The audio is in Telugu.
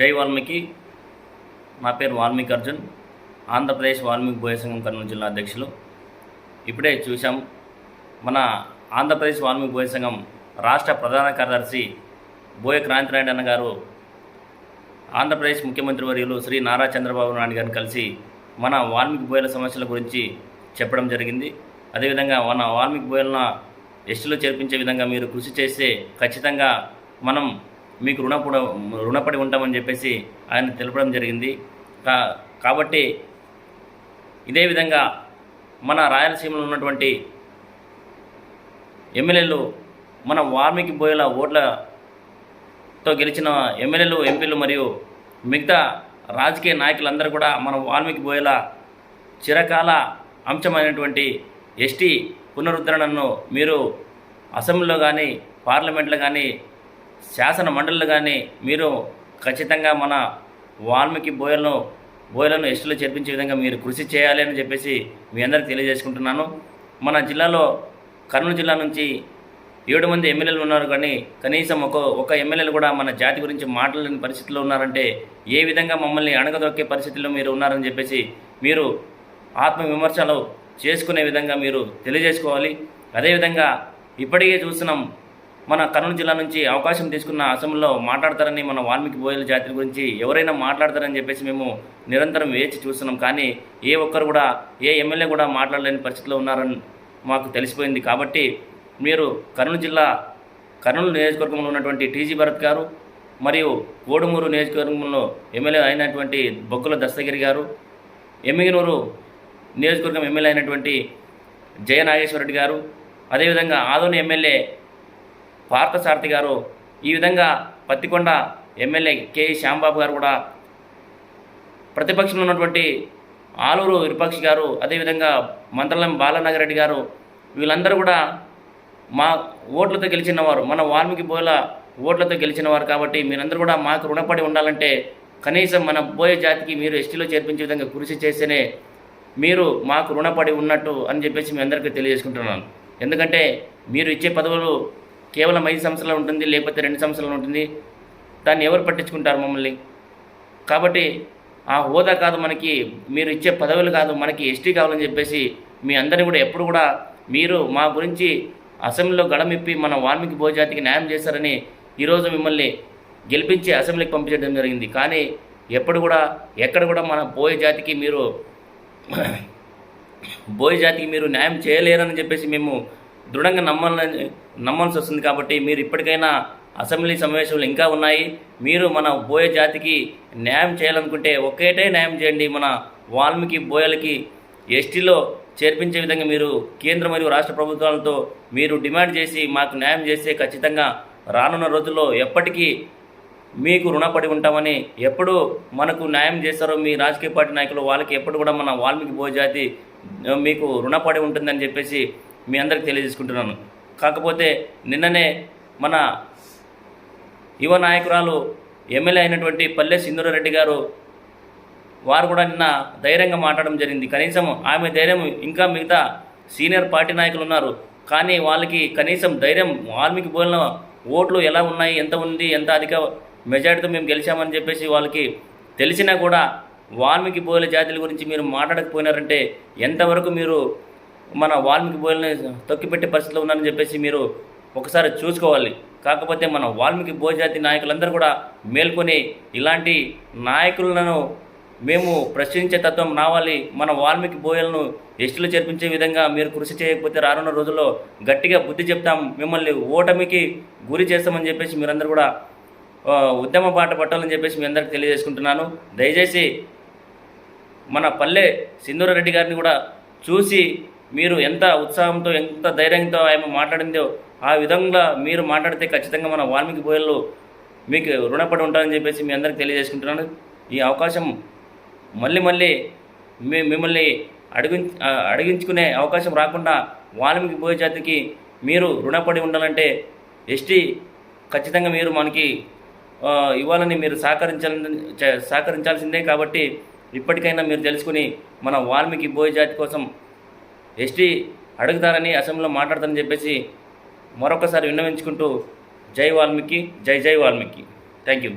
జై వాల్మీకి. నా పేరు వాల్మీకి అర్జున్. ఆంధ్రప్రదేశ్ వాల్మీకి బోయ సంఘం కర్నూలు జిల్లా అధ్యక్షులు. ఇప్పుడే చూసాం మన ఆంధ్రప్రదేశ్ వాల్మీకి బోయ సంఘం రాష్ట్ర ప్రధాన కార్యదర్శి బోయ క్రాంతినాయుడు అన్న గారు ఆంధ్రప్రదేశ్ ముఖ్యమంత్రి వర్యులు శ్రీ నారా చంద్రబాబు నాయుడు గారిని కలిసి మన వాల్మీకి బోయల సమస్యల గురించి చెప్పడం జరిగింది. అదేవిధంగా మన వాల్మీకి బోయలను ఎస్టీలో చేర్పించే విధంగా మీరు కృషి చేస్తే ఖచ్చితంగా మనం మీకు రుణపడ రుణపడి ఉంటామని చెప్పేసి ఆయన తెలపడం జరిగింది. కా కాబట్టి ఇదే విధంగా మన రాయలసీమలో ఉన్నటువంటి ఎమ్మెల్యేలు మన వాల్మీకి పోయేలా ఓట్లతో గెలిచిన ఎమ్మెల్యేలు ఎంపీలు మరియు మిగతా రాజకీయ నాయకులందరూ కూడా మన వాల్మీకి బోయల చిరకాల అంశమైనటువంటి ఎస్టీ పునరుద్ధరణను మీరు అసెంబ్లీలో కానీ పార్లమెంట్లో కానీ శాసన మండలి కానీ మీరు ఖచ్చితంగా మన వాల్మీకి బోయలను బోయలను ఎస్టీలో చేర్పించే విధంగా మీరు కృషి చేయాలి అని చెప్పేసి మీ అందరికి తెలియజేసుకుంటున్నాను. మన జిల్లాలో కర్నూలు జిల్లా నుంచి ఏడు మంది ఎమ్మెల్యేలు ఉన్నారు కానీ కనీసం ఒక ఒక ఎమ్మెల్యేలు కూడా మన జాతి గురించి మాట్లాడలేని పరిస్థితిలో ఉన్నారంటే ఏ విధంగా మమ్మల్ని అణగదొక్కే పరిస్థితిలో మీరు ఉన్నారని చెప్పేసి మీరు ఆత్మ విమర్శలు చేసుకునే విధంగా మీరు తెలియజేసుకోవాలి. అదేవిధంగా ఇప్పటికే చూస్తున్నాం మన కర్నూలు జిల్లా నుంచి అవకాశం తీసుకున్న అసెంబ్లీలో మాట్లాడతారని మన వాల్మీకి బోయల జాతి గురించి ఎవరైనా మాట్లాడతారని చెప్పేసి మేము నిరంతరం వేచి చూస్తున్నాం. కానీ ఏ ఒక్కరు కూడా ఏ ఎమ్మెల్యే కూడా మాట్లాడలేని పరిస్థితిలో ఉన్నారని మాకు తెలిసిపోయింది. కాబట్టి మీరు కర్నూలు జిల్లా కర్నూలు నియోజకవర్గంలో ఉన్నటువంటి టీజీ భరత్ గారు మరియు కోడుమూరు నియోజకవర్గంలో ఎమ్మెల్యే అయినటువంటి బొగ్గుల దస్తగిరి గారు ఎమ్మిగినూరు నియోజకవర్గం ఎమ్మెల్యే అయినటువంటి జయ నాగేశ్వరరెడ్డి గారు అదేవిధంగా ఆదోని ఎమ్మెల్యే పార్థసారథి గారు ఈ విధంగా పత్తికొండ ఎమ్మెల్యే కె. శ్యాంబాబు గారు కూడా ప్రతిపక్షంలో ఉన్నటువంటి ఆలూరు విరపక్షి గారు అదేవిధంగా మంత్రాలయం బాలనగరెడ్డి గారు వీళ్ళందరూ కూడా మా ఓట్లతో గెలిచిన వారు మన వాల్మీకి బోయల ఓట్లతో గెలిచిన వారు కాబట్టి మీరందరూ కూడా మాకు రుణపడి ఉండాలంటే కనీసం మన బోయ జాతికి మీరు ఎస్టీలో చేర్పించే విధంగా కృషి చేస్తేనే మీరు మాకు రుణపడి ఉన్నట్టు అని చెప్పేసి మీ అందరికీ తెలియజేసుకుంటున్నాను. ఎందుకంటే మీరు ఇచ్చే పదవులు కేవలం ఐదు సంవత్సరాలు ఉంటుంది లేకపోతే రెండు సంవత్సరాలు ఉంటుంది. దాన్ని ఎవరు పట్టించుకుంటారు మమ్మల్ని? కాబట్టి ఆ హోదా కాదు మనకి మీరు ఇచ్చే పదవులు కాదు మనకి ఎస్టీ కావాలని చెప్పేసి మీ అందరిని కూడా ఎప్పుడు కూడా మీరు మా గురించి అసెంబ్లీలో గడమిప్పి మన వాల్మీకి భోజాతికి న్యాయం చేశారని ఈరోజు మిమ్మల్ని గెలిపించి అసెంబ్లీకి పంపించడం జరిగింది. కానీ ఎప్పుడు కూడా ఎక్కడ కూడా మన బోయ జాతికి మీరు బోయ జాతికి మీరు న్యాయం చేయలేరని చెప్పేసి మేము దృఢంగా నమ్మాలని నమ్మాల్సి వస్తుంది కాబట్టి మీరు ఇప్పటికైనా అసెంబ్లీ సమావేశాలు ఇంకా ఉన్నాయి. మీరు మన బోయ జాతికి న్యాయం చేయాలనుకుంటే ఒకేటే న్యాయం చేయండి. మన వాల్మీకి బోయలకి ఎస్టీలో చేర్పించే విధంగా మీరు కేంద్ర మరియు రాష్ట్ర ప్రభుత్వాలతో మీరు డిమాండ్ చేసి మాకు న్యాయం చేస్తే ఖచ్చితంగా రానున్న రోజుల్లో ఎప్పటికీ మీకు రుణపడి ఉంటామని ఎప్పుడు మనకు న్యాయం చేస్తారో మీ రాజకీయ పార్టీ నాయకులు వాళ్ళకి ఎప్పుడు కూడా మన వాల్మీకి బోయ జాతి మీకు రుణపడి ఉంటుందని చెప్పేసి మీ అందరికి తెలియజేసుకుంటున్నాను. కాకపోతే నిన్ననే మన యువ నాయకురాలు ఎమ్మెల్యే అయినటువంటి పల్లె సింధూరారెడ్డి గారు వారు కూడా నిన్న ధైర్యంగా మాట్లాడడం జరిగింది. కనీసం ఆమె ధైర్యం ఇంకా మిగతా సీనియర్ పార్టీ నాయకులు ఉన్నారు. కానీ వాళ్ళకి కనీసం ధైర్యం వాల్మీకి పోలిన ఓట్లు ఎలా ఉన్నాయి ఎంత ఉంది ఎంత అధిక మెజార్టీతో మేము గెలిచామని చెప్పేసి వాళ్ళకి తెలిసినా కూడా వాల్మీకి బోయల జాతుల గురించి మీరు మాట్లాడకపోయినారంటే ఎంతవరకు మీరు మన వాల్మీకి బోయల్ని తొక్కిపెట్టే పరిస్థితిలో ఉన్నారని చెప్పేసి మీరు ఒకసారి చూసుకోవాలి. కాకపోతే మన వాల్మీకి భోజాతి నాయకులందరూ కూడా మేల్కొని ఇలాంటి నాయకులను మేము ప్రశ్నించే తత్వం రావాలి మన వాల్మీకి బోయలను ఎస్టీలో చేర్పించే విధంగా మీరు కృషి చేయకపోతే రానున్న రోజుల్లో గట్టిగా బుద్ధి చెప్తాం. మిమ్మల్ని ఓటమికి గురి చేస్తామని చెప్పేసి మీరందరూ కూడా ఉద్యమ బాట పట్టాలని చెప్పేసి మీ అందరికీ తెలియజేసుకుంటున్నాను. దయచేసి మన పల్లె సింధూరారెడ్డి గారిని కూడా చూసి మీరు ఎంత ఉత్సాహంతో ఎంత ధైర్యంతో ఆమె మాట్లాడిందో ఆ విధంగా మీరు మాట్లాడితే ఖచ్చితంగా మన వాల్మీకి బోయల్లో మీకు రుణపడి ఉంటారని చెప్పేసి మీ అందరికీ తెలియజేసుకుంటున్నాను. ఈ అవకాశం మళ్ళీ మళ్ళీ మీ మిమ్మల్ని అడిగి అడిగించుకునే అవకాశం రాకుండా వాల్మీకి బోయ జాతికి మీరు రుణపడి ఉండాలంటే ఎస్టీ ఖచ్చితంగా మీరు మనకి ఇవ్వాలని మీరు సహకరించాలని సహకరించాల్సిందే కాబట్టి ఇప్పటికైనా మీరు తెలుసుకుని మన వాల్మీకి బోయ జాతి కోసం ఎస్టీ అడుగుతారని అసెంబ్లీలో మాట్లాడతారని చెప్పేసి మరొకసారి విన్నవించుకుంటూ జై వాల్మీకి జై జై వాల్మీకి. Thank you.